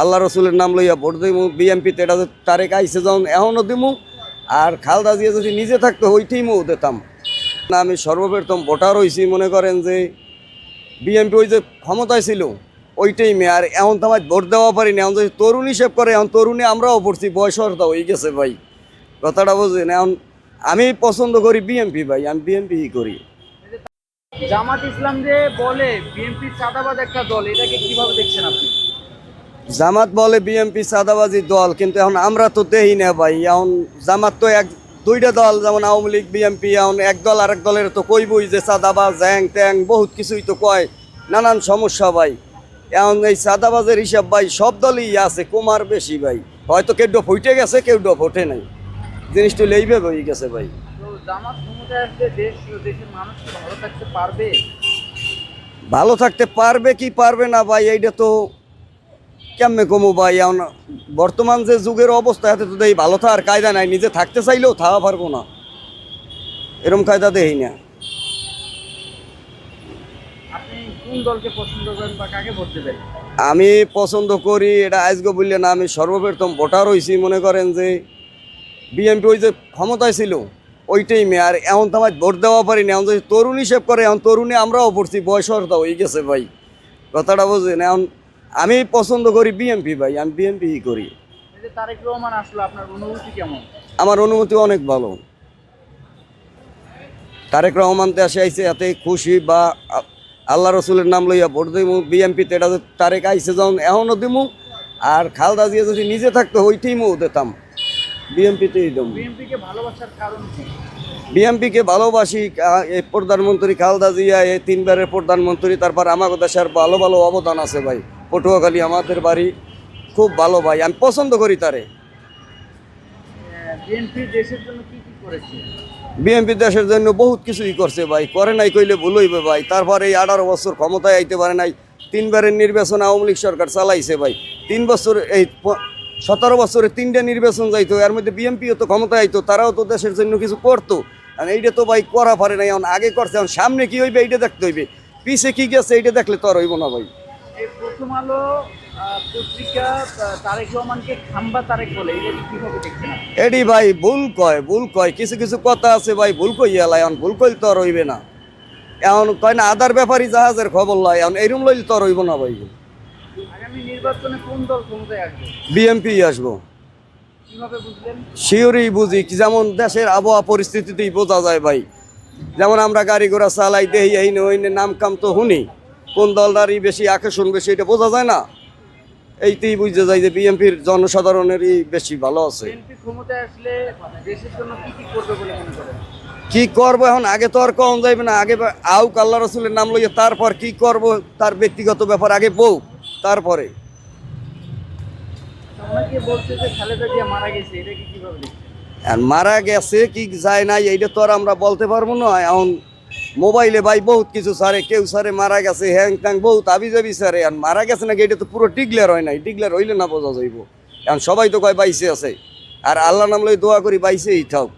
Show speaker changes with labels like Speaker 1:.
Speaker 1: আল্লাহ রসুলের নাম লইয়া ভোট দিমু বিএমপিতে এটা তারেক আইসে যখন, এখনও দিমু। আর খালদা জিয়া যদি নিজে থাকতো ওইটাই মো দিতাম। না, আমি সর্বপ্রথম ভোটার হয়েছি মনে করেন যে বিএমপি ওই যে ক্ষমতায় ছিল ওইটাই মেয়ে আর এখন তো আমার ভোট দেওয়া পারিনি, এখন যদি তরুণ হিসেব করে, এখন তরুণে আমরাও পড়ছি বয়সরটা হয়ে গেছে ভাই। কথাটা বুঝলেন? এখন আমি পছন্দ করি বিএমপি ভাই, আমি বিএমপি করি।
Speaker 2: জামাত ইসলাম যে বলে বিএনপি চাঁদাবাদ একটা দল, এটাকে কীভাবে দেখছেন আপনি?
Speaker 1: জামাত বলে বিএমপি সাদাবাজি দল কিন্তু এখন আমরা তো দেই না ভাই। এখন জামাত তো এক দুইটা দল যেমন আওয়ামী লীগ বিএমপি এখন এক দল আরেক দলের তো কইবই যে সাদাবাজ জ্যাং ট্যাং বহুত কিছুই তো কয়। নানান সমস্যা ভাই। এখন এই সাদাবাজের হিসাব ভাই সব দলই আছে কুমার বেশি ভাই। হয়তো কেউ ডো ফুটে গেছে কেউ ডো ফোটে নাই। জিনিসটা লেইবে হয়ে গেছে ভাই।
Speaker 2: ভালো থাকতে পারবে
Speaker 1: কি পারবে না ভাই এইটা তো কেমনে কমু ভাই? এখন বর্তমান যে যুগের অবস্থা এতে তো দেই ভালো থাকার কায়দা নাই নিজে থাকতে চাইলেও থাকা পারব না। এরম কায়দা দেই না।
Speaker 2: আপনি কোন পছন্দ করেন বা কাকে ভোট
Speaker 1: আমি পছন্দ করি এটা আজকে বললে না আমি সর্বপ্রথম ভোটার হয়েছি মনে করেন যে বিএনপি ওই যে ক্ষমতায় ছিল ওইটাই মেয়ে আর এখন তো আমার ভোট দেওয়া পারিনি এখন যদি তরুণ হিসেব করে এখন তরুণী আমরাও পড়ছি বয়সরটা হয়ে গেছে ভাই। কথাটা বুঝলেন এখন আমি পছন্দ করি বিএমপি ভাই আমি বিএমপি করি।
Speaker 2: এই যে তারেক রহমান আসলো আপনার অনুভূতি কেমন?
Speaker 1: আমার অনুমতি অনেক ভালো। তারেক রহমান দেশে আইসে এতে খুশি বা আল্লাহ রসুলের নাম লইয়া ভোট দিমু বিএমপিতে এটা তারেক আইসে যখন এখনও দিমু। আর খালদা দিয়ে যদি নিজে থাকতো ওইটাই মো দিতাম। বিএমপিতেই দেবো
Speaker 2: বিএনপি কে ভালোবাসার কারণ কি?
Speaker 1: বিএমপিকে ভালোবাসি এই প্রধানমন্ত্রী খালদা জিয়া এই তিনবারের প্রধানমন্ত্রী তারপর আমাদের দেশের ভালো ভালো অবদান আছে ভাই। পটুয়াখালী আমাদের বাড়ি খুব ভালো ভাই আমি পছন্দ করি তারে।
Speaker 2: বিএনপি দেশের জন্য
Speaker 1: বহুত কিছুই করছে ভাই করে নাই কইলে ভুল হইবে ভাই। তারপর এই আঠারো বছর ক্ষমতায় আইতে পারে নাই তিনবারের নির্বাচন আওয়ামী লীগ সরকার চালাইছে ভাই। তিন বছর এই সতেরো বছরে তিনটা নির্বাচন যাইতো এর মধ্যে বিএনপিও তো ক্ষমতা আইতো তারাও তো দেশের জন্য কিছু করতো। আর এইটা তো ভাই করা পারে নাই এখন আগে করছে এখন সামনে কি হইবে এইটা দেখতে হইবে। পিছে কি গেছে এইটা দেখলে তো আর হইব না ভাই।
Speaker 2: প্রথম আলো পত্রিকা তারেক রহমানকে খাম্বা তারেক বলে কীভাবে দেখছেন
Speaker 1: এডি ভাই ভুল কয় ভুল কয় কিছু কিছু কথা আছে ভাই ভুল কই এলাই এখন ভুল কইলে তো আর হইবে না। এখন কয় না আদার ব্যাপারই জাহাজের খবর লয় এখন এরম লইলে তো আর হইব না ভাই।
Speaker 2: আগামী নির্বাচনে কোন দল ক্ষমতায় আসবে?
Speaker 1: বিএমপি আসব।
Speaker 2: কীভাবে বুঝলেন?
Speaker 1: শিওরই বুঝি যেমন দেশের আবহাওয়া পরিস্থিতিতেই বোঝা যায় ভাই। যেমন আমরা গাড়ি ঘোড়া চালাই দেহি এই ওই নাম কাম তো শুনি। কোন দলদারই বেশি আকর্ষণ বেশি এটা বোঝা যায় না। এইতেই বুঝতে যায় যে বিএনপির জনসাধারণেরই বেশি ভালো আছে।
Speaker 2: কি করবে
Speaker 1: এখন? আগে তো আর কম যাইবে না। আগে আউক আল্লাহ রসুলের নাম লইয়ে তারপর কি করব? তার ব্যক্তিগত ব্যাপার আগে বউ। তারপরে। আর মারা গেছে কি যায় নাই এইটা তো আর আমরা বলতে পারব না। এখন মোবাইলে ভাই বহুত কিছু সারে কেউ সারে মারা গেছে হ্যাং ট্যাং বহুত আবি যাবি সারে। আর মারা গেছে নাকি এটা তো পুরো ডিগলার হয় নাই ডিগলার হইলে না বোঝা যাইব। এখন সবাই তো কয় বাইসে আছে। আর আল্লাহ নাম লই দোয়া করি বাইসেই থাক।